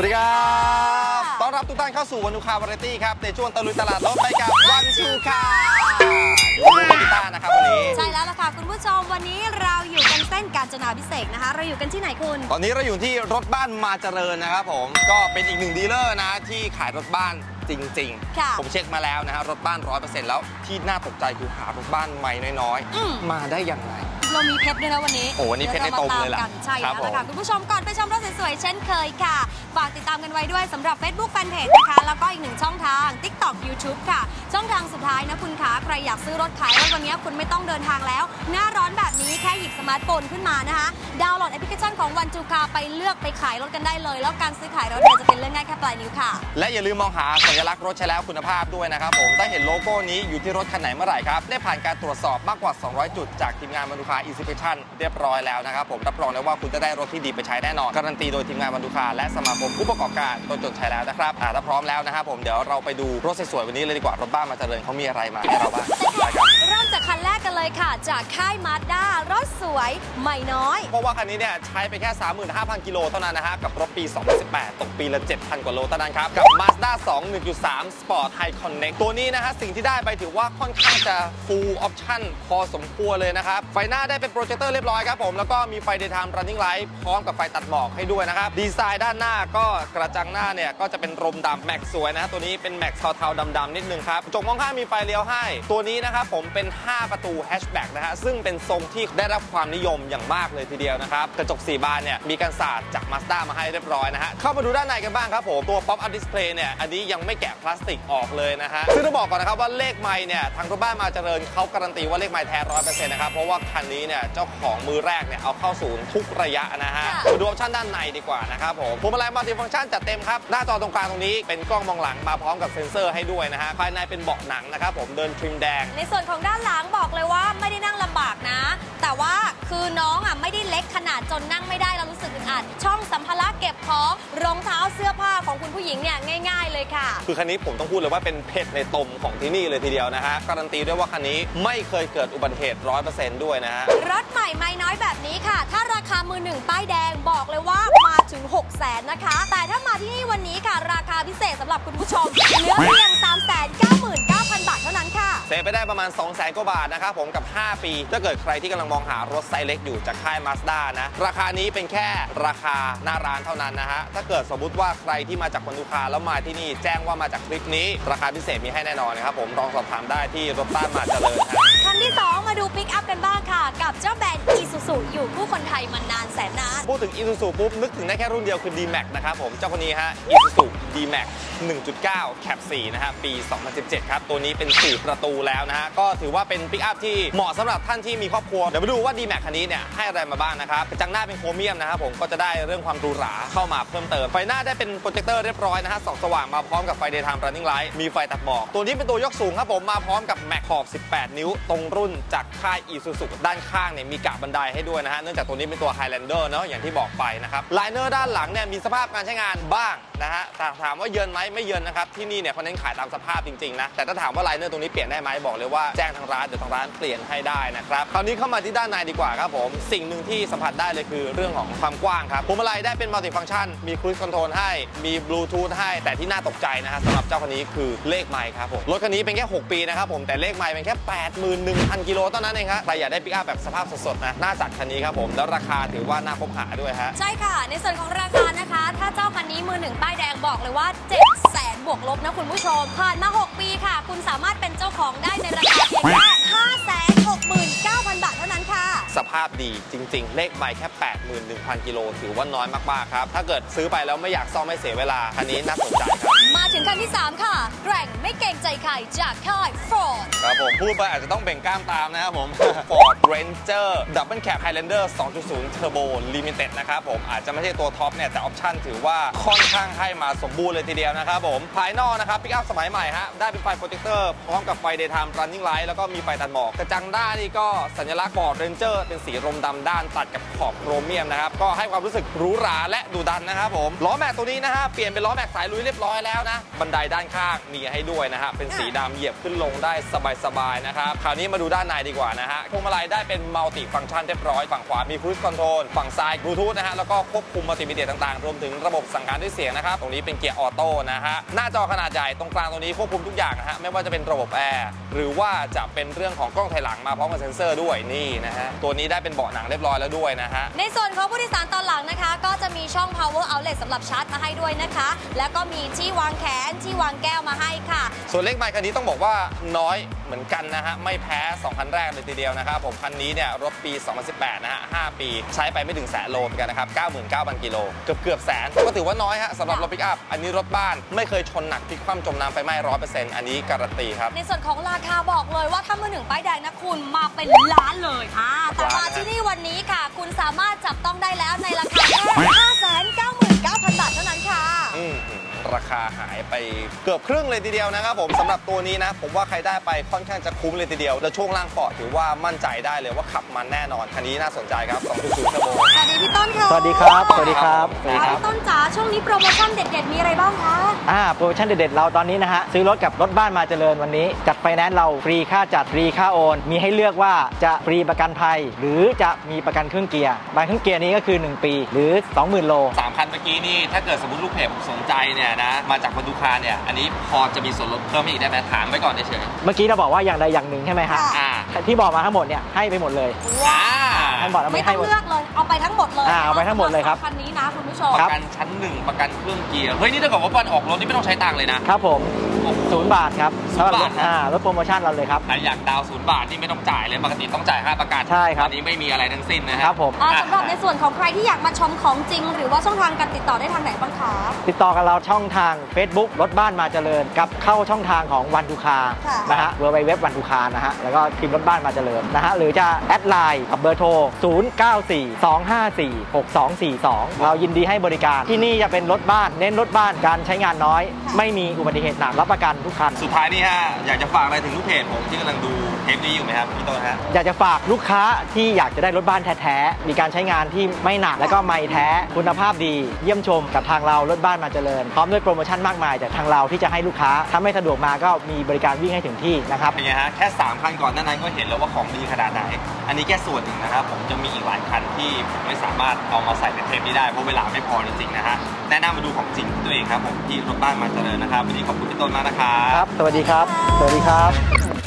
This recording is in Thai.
วัสดีครับ ต้อนรับทุกท่านเข้าสู่วันนูคาร์วาไรตี้ครับในช่วงตะลุยตลาดรถไปกับวันชูคาอยู่กับพี่ต้านะครับวันนี้ ใช่แล้วล่ะค่ะ คุณผู้ชมวันนี้เราอยู่กันเส้นกาญจนาพิเศษกนะคะ เราอยู่กันที่ไหนคุณ ตอนนี้เราอยู่ที่รถบ้านมาเจริญนะครับผม ก็เป็นอีกหนึ่งดีลเลอร์นะ ที่ขายรถบ้านจริงค่ะผมเช็คมาแล้วนะฮะรถบ้านร้อยเปอร์เซ็นต์แล้วที่น่าตกใจคือหารถบ้านใหม่น้อยอืมๆมาได้ยังไง เรามีเพชรด้วยนะวันนี้โอ้วันนี้เพชรในตมเลยล่ะดี๋วรามาตามกันใช่ครัแล้บวล่ะค่ะผมคุณผู้ชมก่อนไปชมรถสวยๆเช่นเคยค่ะ ฝากติดตามกันไว้ด้วยสำหรับ Facebook Fanpage นะคะ แล้วก็อีกหนึ่งช่องทาง TikTok YouTube ค่ะ ช่องทางสุดท้ายนะคุณคะใครอยากซื้อรถขายรถวันนี้คุณไม่ต้องเดินทางแล้ว หน้าร้อนแบบนี้แค่หยิบสมาร์ทโฟนขึ้นมานะคะ ดาวน์โหลดแอปพลิเคชันของวันจูคาไปเลือกไปขายรถกันได้เลย แล้วการซื้อขายรถเนี่ยจะเป็นเรื่องง่ายแค่ปลายนิ้วค่ะ และอย่าลืมมองหาสัญลักษณ์รถใช้แล้วคุณภาพด้วยนะครับผมถ้าเห็นโลโก้นี้อยู่ที่รถคันไหนเมื่อไหร่ครับได้ผ่านการตรวจสอบมากกว่า 200 จุดจากทีมงานบรรทุคา e ิ p ชั t เรียบร้อยแล้วนะครับผมรับรองเลยว่าคุณจะได้รถที่ดีไปใช้แน่นอนการันตีโดยทีมงานบรรทุคาและสมาคมผู้ประกอบการตัวจดใช้แล้วนะครับถ้าพร้อมแล้วนะครับผมเดี๋ยวเราไปดูรถสวยๆวันนี้เลยดีกว่า รถบ้านมาเจริญเขามีอะไรมาให้เราบ้างนะครับ เริ่มจากคันแรกกันเลยค่ะ จากค่ายมาด้ารถสวยใหม่น้อย เพราะว่าคันนี้เนี่ยใช้ไปแค่ 35,000 กิโลเท่านั้นนะฮะ กับรถปี 2018 ตกปีละ 7,000 กว่าโลเท่านั้นครับ กับ Mazda 2 1.3 Sport High Connect ตัวนี้นะฮะ สิ่งที่ได้ไปถือว่าค่อนข้างจะ full option พอสมควรเลยนะครับ ไฟหน้าได้เป็นโปรเจคเตอร์เรียบร้อยครับผม แล้วก็มีไฟ daytime running light พร้อมกับไฟตัดหมอกให้ด้วยนะครับ ดีไซน์ด้านหน้าก็กระจังหน้าเนี่ยก็จะเป็นรมดำแม็กสวยนะฮะตัวนี้เป็นแม็กเทาๆดำๆนิดนึงครับกระจกมองข้างมีไฟเลี้ยวให้ ตัวนี้นะครับผมเป็น 5 ประตูแฮชแบ็กนะฮะซึ่งเป็นทรงที่ได้รับความนิยมอย่างมากเลยทีเดียวนะครับ กระจก 4 บานเนี่ยมีกันศาสตร์จาก Mazda มาให้เรียบร้อยนะฮะเข้ามาดูด้านในกันบ้างครับผม ตัว Pop Up Display เนี่ยอันนี้ยังไม่แกะพลาสติกออกเลยนะฮะซึ่งต้องบอกก่อนนะครับว่าเลขไม้เนี่ยทางรถบ้านมาเจริญเขาการันตีว่าเลขไม้แท้ร้อยเปอร์เซ็นต์นะครับเพราะว่าคันนี้เนี่ยเจ้าของมือแรกเนี่ยเอาเข้าศูนย์ทุกระยะนะฮะค่ะมาดูออปชั่นด้านในดีกว่านะครับผมพวงมาลัยมัลติฟังก์ชันจัดเต็มครับหน้าจอตรงกลางตรงนี้เป็นกล้องมองหลังมาพร้อมกับเซ็นเซอร์ให้ด้วยนะฮะภายในเป็นเบาะหนังนะครับผมเดินทริมแดงในส่วนของด้านหลังบอกเลยว่าไม่ได้นั่งลำบากนะ แต่ว่าคือน้องอะไม่ได้เล็กขนาดจนนั่งไม่ได้แล้วรู้สึกอึดอัด ช่องสัมภาระเก็บของรองเท้าเสื้อผ้าของคุณผู้หญิงเนี่ยง่าย ๆ เลยค่ะ คือคันนี้ผมต้องพูดเลยว่าเป็นเพชรในตมของที่นี่เลยทีเดียวนะฮะ การันตีด้วยว่าคันนี้ไม่เคยเกิดอุบัติเหตุร้อยเปอร์เซ็นต์ด้วยนะฮะ รถใหม่ไม่น้อยแบบนี้ค่ะ ถ้าราคามือหนึ่งป้ายแดงบอกเลยว่ามาถึง 6 0 0แสนนะคะ แต่ถ้ามาที่นี่วันนี้ค่ะราคาพิเศษสำหรับคุณผู้ชมเหลือเพียง3 9 9 0 0 0 บาทเท่านั้นค่ะ เซฟไปได้ประมาณ 2 0 0แสนกว่าบาทนะครับผมกับ 5 ปี ถ้าเกิดใครที่กำลังมองหารถไซส์เล็กอยู่จากค่าย Mazda นะ ราคานี้เป็นแค่ราคาหน้าร้านเท่านั้นนะฮะ ถ้าเกิดสมมุติว่าใครที่มาจากวันดูคาแล้วมาที่นี่แจ้งว่ามาจากคลิปนี้ ราคาพิเศษมีให้แน่นอนนะครับผมลองสอบถามได้ที่รถต้านมาเจริญฮะ คันที่ 2 มาดูปิกอัพกันบ้างค่ะ กับเจ้าแบรนด์ Isuzu อยู่คู่คนไทยมานานแสนนาน พูดถึง Isuzu ปุ๊บ นึกถึงได้แค่รุ่นเดียวคือ D-Max นะครับผม เจ้าคนนี้ฮะ Isuzu D-Max 1.9 Cap 4 นะฮะ ปี 2017 ครับ ตัวนี้เป็น 4 ประตูแล้วนะฮะก็ถือว่าเป็นปิกอัพที่เหมาะสำหรับท่านที่มีครอบครัวเดี๋ยวมาดูว่า D-Max คันนี้เนี่ยให้อะไรมาบ้างนะครับกระจังหน้าเป็นโครเมียมนะครับผมก็จะได้เรื่องความหรูหราเข้ามาเพิ่มเติมไฟหน้าได้เป็นโปรเจคเตอร์เรียบร้อยนะฮะส่องสว่างมาพร้อมกับไฟ daytime running light มีไฟตัดหมอกตัวนี้เป็นตัวยกสูงครับผมมาพร้อมกับแม็กขอบ 18 นิ้ว ตรงรุ่นจากค่าย Isuzu ด้านข้างเนี่ยมีกะบันไดให้ด้วยนะฮะเนื่องจากตัวนี้เป็นตัว Highlander เนาะอย่างที่บอกไปนะครับไลเนอร์ด้านหลังเนี่ยมีสภาพการใช้งานบ้าง นะฮะแต่ถามว่าเยินไหมไม่เยินนะครับ ที่นี่เนี่ยเขาเน้นขายตามสภาพจริงๆนะ แต่ถ้าถามว่าไลเนอร์ตรงนี้เปลี่ยนได้ไหมบอกเลยว่าแจ้งทางร้านเดี๋ยวทางร้านเปลี่ยนให้ได้นะครับ คราวนี้เข้ามาที่ด้านในดีกว่าครับผม สิ่งหนึ่งที่สัมผัสได้เลยคือเรื่องของความกว้างครับพวงมาลัยได้เป็นมัลติฟังก์ชัน มีครู i คอนโทรลให้ มีบลูทูธให้ แต่ที่น่าตกใจนะฮะสำหรับเจ้าคันนี้คือเลขไมค์ครับผม รถคันนี้เป็นแค่ 6 ปีนะครับผม แต่เลขไมค์เป็นแค่ 81,000 กิโลเท่านั้นเองครับ ใครอยากได้ปิกอัพแบบสภาพสดๆนะน่าจัดคันนี้ครับผม แล้วราคาถือว่าน่าคบหาด้วยฮะ ใช่ค่ะ ในส่วนของราคานะคะ ถ้าเจ้าคันนี้ บอกเลยว่า 7 0 0แสนบวกลบนะคุณผู้ชม ผ่านมา 6 ปีค่ะ คุณสามารถเป็นเจ้าของได้ในราคาเพียงแค่ ภาพดีจริง ๆ เลขไมค์แค่ 81,000 กิโลถือว่าน้อยมากๆครับ ถ้าเกิดซื้อไปแล้วไม่อยากซ่อมไม่เสียเวลา คันนี้น่าสนใจครับ มาถึงคันที่ 3 ค่ะ แกร่งไม่เกรงใจใครจากค่าย Ford ครับผม พูดไปอาจจะต้องเบ่งกล้ามตามนะครับผม Ford Ranger Double Cab Highlander 2.0 Turbo Limited นะครับผมอาจจะไม่ใช่ตัวท็อปเนี่ยแต่ออปชั่นถือว่าค่อนข้างให้มาสมบูรณ์เลยทีเดียวนะครับผมภายนอกนะครับปิกอัพสมัยใหม่ฮะได้เป็นไฟโปรเจคเตอร์พร้อมกับไฟ daytime running light แล้วก็มีไฟตัดหมอกกระจังด้านนี่ก็สัญลักษณ์ Ford Ranger เป็นสีรมดำด้านตัดกับขอบโครเมียมนะครับ ก็ให้ความรู้สึกหรูหราและดุดันนะครับผมล้อแม็กตัวนี้นะฮะเปลี่ยนเป็นล้อแม็กสายลุยเรียบร้อยแล้วนะบันไดด้านข้างมีให้ด้วยนะฮะเป็นสีดำเหยียบขึ้นลงได้สบายๆนะครับคราวนี้มาดูด้านในดีกว่านะฮะพวงมาลัยได้เป็นมัลติฟังก์ชันเรียบร้อยฝั่งขวามีครู e คอนโทรลฝั่งซ้ายบลูทูธนะฮะแล้วก็ควบคุมมัลติมีเดียต่างๆ รวมถึงระบบสั่งการด้วยเสียงนะครับตรงนี้เป็นเกียร์ออโต้นะฮะหน้าจอขนาดใหญ่ตรงกลางตรงนี้ควบคุมทุกอย่างนะฮะไม่ว่าจะเป็นระบบแอร์หรือว่าจะเป็นเรื่องของกล้องถอยหลังมาพร้อมกับเซ็นเซอร์ด้วยนี่นะฮะตัวนี้ได้เป็นเบาะหนังเรียบร้อยแล้วด้วยนะฮะ ในส่วนของผู้โดยสารตอนหลังนะคะ ก็จะมีช่อง power outlet สำหรับชาร์จมาให้ด้วยนะคะ แล้วก็มีที่วางแขนที่วางแก้วมาให้ค่ะ ส่วนเลขไมค์คันนี้ต้องบอกว่าน้อยเหมือนกันนะฮะ ไม่แพ้ 2 คันแรกเลยทีเดียวนะครับผมคันนี้เนี่ยรถปี 2018 นะฮะ 5 ปีใช้ไปไม่ถึงแสนโลเหมือนกันนะครับ 99,000 กิโล เกือบเกือบแสนก็ถือว่าน้อยฮะสำหรับรถปิกอัพอันนี้รถบ้านไม่เคยชนหนักพลิกคว่ำจมน้ำไฟไหม้ร้อยเปอร์เซ็นต์อันนี้การันตีครับในส่วนของราคาบอกเลยว่าถ้ามือหนึ่งป้ายแดงนะคุณมาเป็นล้านเลยอ่าแต่มาที่นี่วันนี้ค่ะ คุณสามารถจับต้องได้แล้วในราคาแค่ หายไปเกือบครึ่งเลยทีเดียวนะครับผมสำหรับตัวนี้นะ ผมว่าใครได้ไปค่อนข้างจะคุ้มเลยทีเดียว แล้วช่วงล่างเปาะถือว่ามั่นใจได้เลยว่าขับมันแน่นอน คันนี้น่าสนใจครับ2.0เทอร์โบสวัสดีพี่ต้นค่ะสวัสดีครับ สวัสดีครับ สวัสดีครับพี่ต้นจ๋าช่วงนี้โปรโมชั่นเด็ดๆมีอะไรบ้างคะ อ่า โปรโมชั่นเด็ดๆ เราตอนนี้นะฮะ ซื้อรถกับรถบ้านมาเจริญวันนี้ จัดไฟแนนซ์เราฟรีค่าจัดฟรีค่าโอน มีให้เลือกว่าจะฟรีประกันภัย หรือจะมีประกันเครื่องเกียร์บางเครื่องเกียร์นี้ก็คือ 1 ปี หรือ 20,000 โลสามคันเมื่อกี้นี่ถ้าเกิดสมมติลูกเพจผมสนใจเนี่ยนะมาจากพันธุคาเนี่ย อันนี้พอจะมีส่วนลดเพิ่มอีกได้ไหมถามไว้ก่อนเฉยเมื่อกี้เราบอกว่าอย่างใดอย่างหนึ่งใช่ไหมฮะค่ะๆอ่าที่บอกมาทั้งหมดเนี่ยให้ไปหมดเลยว้าท่านบอกแล้วไม่ไม่ต้ให้องหมด เลือกเลย เอาไปทั้งหมดเลยอ่าเอาไปทั้งหมดเลยครับสำคันนี้นะคุณผู้ชมปครับระกันชั้นหนึ่งประกันเครื่องเกียร์ เฮ้ย นี่ถ้าเกิดว่าวันออกรถนี่ไม่ต้องใช้ตังค์เลยนะ ครับผมโอ้โห ศูนย์บาทครับศูนย์บาทนะ อ่ารถโปรโมชั่นเราเลยครับ ใครอยากดาวน์ศูนย์บาทนี่ไม่ต้องจ่ายเลยปกติต้องจ่ายค่าประกันใช่ครับ อันนี้ไม่มีอะไรทั้งสิ้นนะฮะ ครับผม อ่าสำหรับในส่วนของใครที่อยากมาชมของจริง หรือว่าช่องทางการติดต่อได้ทางไหนบ้างคะ ติดต่อกับเราช่องทาง Facebook รถบ้านมาเจริญ กับเข้าช่องทางของวันทูคาค่ะ นะฮะเวอร์ไเว็บวันทูคานะฮะแล้วก็พิมพ์รถบ้านมาเจริญนะฮะหรือจะแอดไลน์กับเบอร์โทร 0942546242 เรายินดีให้บริการที่นี่จะเป็นรถบ้านเน้นรถบ้านการใช้งานน้อยค่ะไม่มีอุบัติเหตุหนักรับประกันทุกคัน สุดท้ายนี่ฮะอยากจะฝากอะไรถึงลูกเพจผมที่กำลังดูเทปนี้อยู่ไหมครับพี่ต้นฮะอยากจะฝากลูกค้าที่อยากจะได้รถบ้านแท้ๆ มีการใช้งานที่ไม่หนักและก็ไม่แท้คุณภาพดี เยี่ยมชมกับทางเรารถบ้านมาเจริญ พร้อมด้วยโปรโมชั่นมากมายจากทางเราที่จะให้ลูกค้าถ้าไม่สะดวกมาก็มีบริการวิ่งให้ถึงที่นะครับเป็นไงฮะแค่3คันก่อนหน้านั้นก็เห็นแล้วว่าของดีขนาดไหน อันนี้แค่ส่วนหนึ่งนะครับผมจะมีอีกหลายคันที่ผมไม่สามารถเอามาใส่ในเทปนี้ได้เพราะเวลาไม่พอจริงๆนะฮะแนะนำมาดูของจริงด้วยตัวเองครับผมที่รถบ้านมาเจริญนะครับวันนี้ขอบคุณพี่ต้นมากนะครับครับ สวัสดีครับ สวัสดีครับ